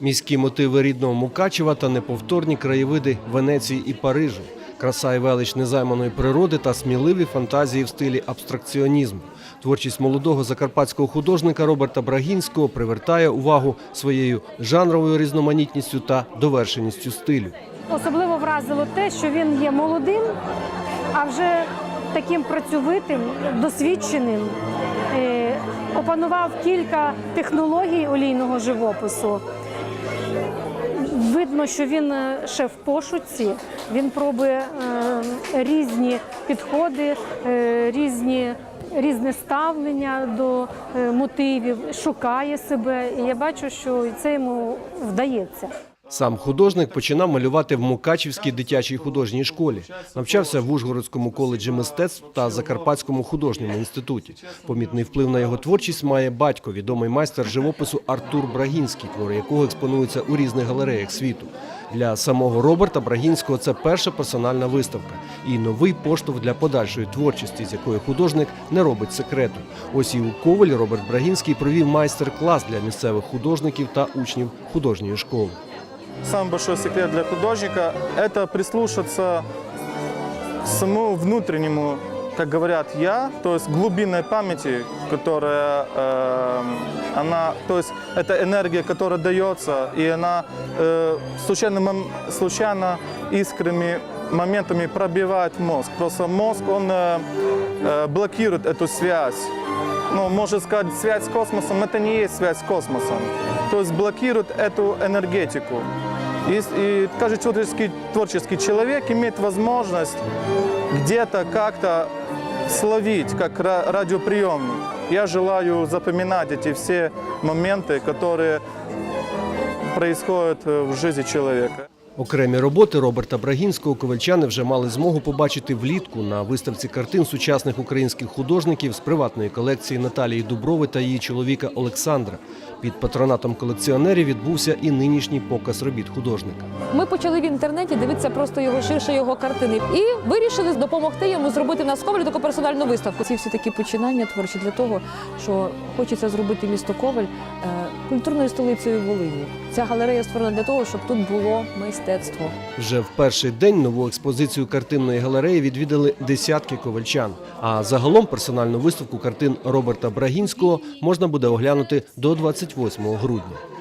Міські мотиви рідного Мукачева та неповторні краєвиди Венеції і Парижу, краса і велич незайманої природи та сміливі фантазії в стилі абстракціонізму. Творчість молодого закарпатського художника Роберта Брагінського привертає увагу своєю жанровою різноманітністю та довершеністю стилю. Особливо вразило те, що він є молодим, а вже таким працьовитим, досвідченим. Е, Опанував кілька технологій олійного живопису. Видно, що він е, ще в пошуці, він пробує е, різні підходи, е, різні, різне ставлення до мотивів, шукає себе. І я бачу, що це йому вдається. Сам художник починав малювати в Мукачівській дитячій художній школі. Навчався в Ужгородському коледжі мистецтв та Закарпатському художньому інституті. Помітний вплив на його творчість має батько, відомий майстер живопису Артур Брагінський, твори якого експонуються у різних галереях світу. Для самого Роберта Брагінського це перша персональна виставка і новий поштовх для подальшої творчості, з якої художник не робить секрету. Ось і у Ковелі Роберт Брагінський провів майстер-клас для місцевих художників та учнів художньої школи. Самый большой секрет для художника – это прислушаться к самому внутреннему, как говорят, я, то есть глубинной памяти, которая, э, она, то есть это энергия, которая дается, и она э, случайно, мом- случайно искрами, моментами пробивает мозг. Просто мозг, он э, э, блокирует эту связь. Ну, можно сказать, связь с космосом, это не есть связь с космосом. То есть блокирует эту энергетику. И, и каждый творческий, творческий человек имеет возможность где-то как-то словить, как ра- радиоприемник. Я желаю запоминать эти все моменты, которые происходят в жизни человека. Окремі роботи Роберта Брагінського ковальчани вже мали змогу побачити влітку на виставці картин сучасних українських художників з приватної колекції Наталії Дуброви та її чоловіка Олександра. Під патронатом колекціонерів відбувся і нинішній показ робіт художника. Ми почали в інтернеті дивитися просто його ширше його картини і вирішили допомогти йому зробити на Ковелі таку персональну виставку. Ці всі такі починання творчі для того, що хочеться зробити місто Ковель е, культурною столицею Волині. Ця галерея створена для того, щоб тут було мистецтво. Вже в перший день нову експозицію картинної галереї відвідали десятки ковальчан. А загалом персональну виставку картин Роберта Брагінського можна буде оглянути до 28 грудня.